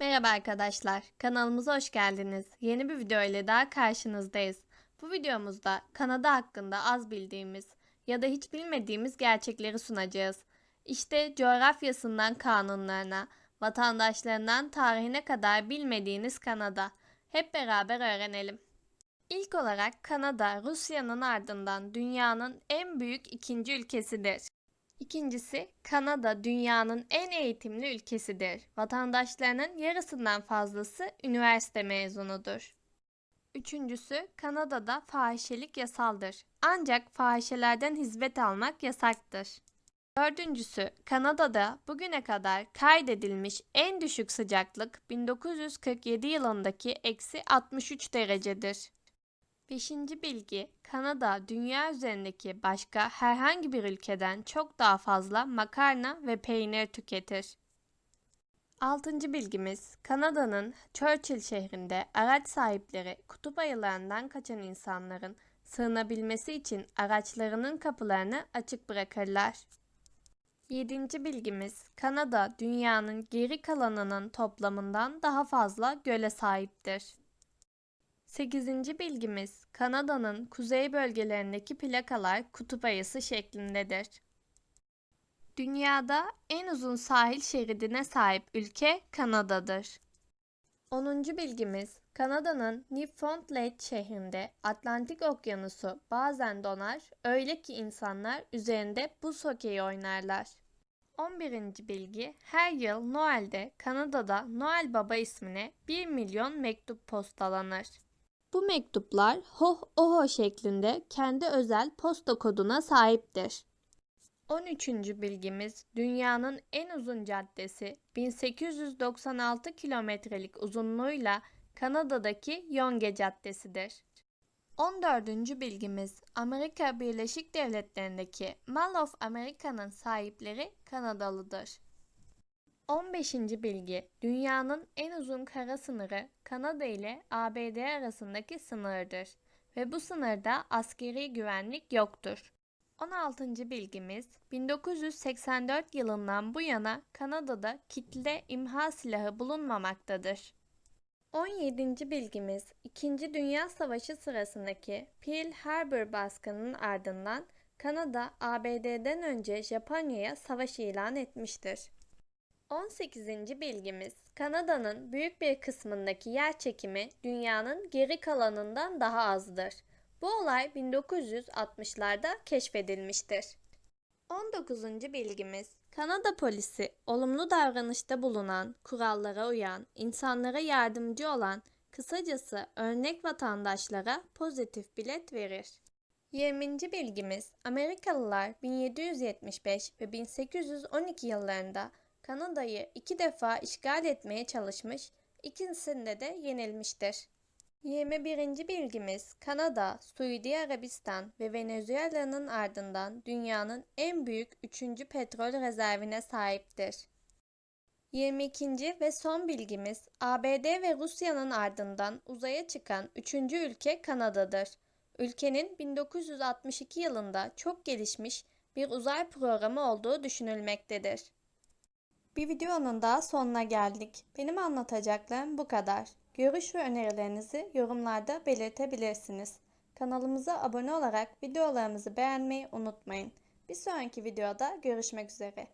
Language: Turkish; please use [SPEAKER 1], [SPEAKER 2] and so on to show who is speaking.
[SPEAKER 1] Merhaba arkadaşlar, kanalımıza hoş geldiniz. Yeni bir video ile daha karşınızdayız. Bu videomuzda Kanada hakkında az bildiğimiz ya da hiç bilmediğimiz gerçekleri sunacağız. İşte coğrafyasından kanunlarına, vatandaşlarından tarihine kadar bilmediğiniz Kanada. Hep beraber öğrenelim. İlk olarak Kanada, Rusya'nın ardından dünyanın en büyük ikinci ülkesidir. İkincisi, Kanada dünyanın en eğitimli ülkesidir. Vatandaşlarının yarısından fazlası üniversite mezunudur. Üçüncüsü, Kanada'da fahişelik yasaldır. Ancak fahişelerden hizmet almak yasaktır. Dördüncüsü, Kanada'da bugüne kadar kaydedilmiş en düşük sıcaklık 1947 yılındaki eksi 63 derecedir. Beşinci bilgi, Kanada dünya üzerindeki başka herhangi bir ülkeden çok daha fazla makarna ve peynir tüketir. Altıncı bilgimiz, Kanada'nın Churchill şehrinde araç sahipleri kutup ayılarından kaçan insanların sığınabilmesi için araçlarının kapılarını açık bırakırlar. Yedinci bilgimiz, Kanada dünyanın geri kalanının toplamından daha fazla göle sahiptir. 8. bilgimiz Kanada'nın kuzey bölgelerindeki plakalar kutup ayısı şeklindedir. Dünyada en uzun sahil şeridine sahip ülke Kanada'dır. 10. bilgimiz Kanada'nın Newfoundland şehrinde Atlantik Okyanusu bazen donar öyle ki insanlar üzerinde buz hokeyi oynarlar. 11. bilgi her yıl Noel'de Kanada'da Noel Baba ismine 1 milyon mektup postalanır. Bu mektuplar hoh oho şeklinde kendi özel posta koduna sahiptir. 13. bilgimiz dünyanın en uzun caddesi 1896 kilometrelik uzunluğuyla Kanada'daki Yonge Caddesi'dir. 14. bilgimiz Amerika Birleşik Devletleri'ndeki Mall of America'nın sahipleri Kanadalıdır. 15. bilgi Dünyanın en uzun kara sınırı Kanada ile ABD arasındaki sınırdır ve bu sınırda askeri güvenlik yoktur. 16. bilgimiz 1984 yılından bu yana Kanada'da kitle imha silahı bulunmamaktadır. 17. bilgimiz 2. Dünya Savaşı sırasındaki Pearl Harbor baskınının ardından Kanada ABD'den önce Japonya'ya savaş ilan etmiştir. 18. bilgimiz Kanada'nın büyük bir kısmındaki yer çekimi dünyanın geri kalanından daha azdır. Bu olay 1960'larda keşfedilmiştir. 19. bilgimiz Kanada polisi olumlu davranışta bulunan, kurallara uyan, insanlara yardımcı olan, kısacası örnek vatandaşlara pozitif bilet verir. 20. bilgimiz Amerikalılar 1775 ve 1812 yıllarında Kanada'yı iki defa işgal etmeye çalışmış, ikisinde de yenilmiştir. 21. bilgimiz Kanada, Suudi Arabistan ve Venezuela'nın ardından dünyanın en büyük 3. petrol rezervine sahiptir. 22. ve son bilgimiz ABD ve Rusya'nın ardından uzaya çıkan 3. ülke Kanada'dır. Ülkenin 1962 yılında çok gelişmiş bir uzay programı olduğu düşünülmektedir. Bir videonun daha sonuna geldik. Benim anlatacaklarım bu kadar. Görüş ve önerilerinizi yorumlarda belirtebilirsiniz. Kanalımıza abone olarak videolarımızı beğenmeyi unutmayın. Bir sonraki videoda görüşmek üzere.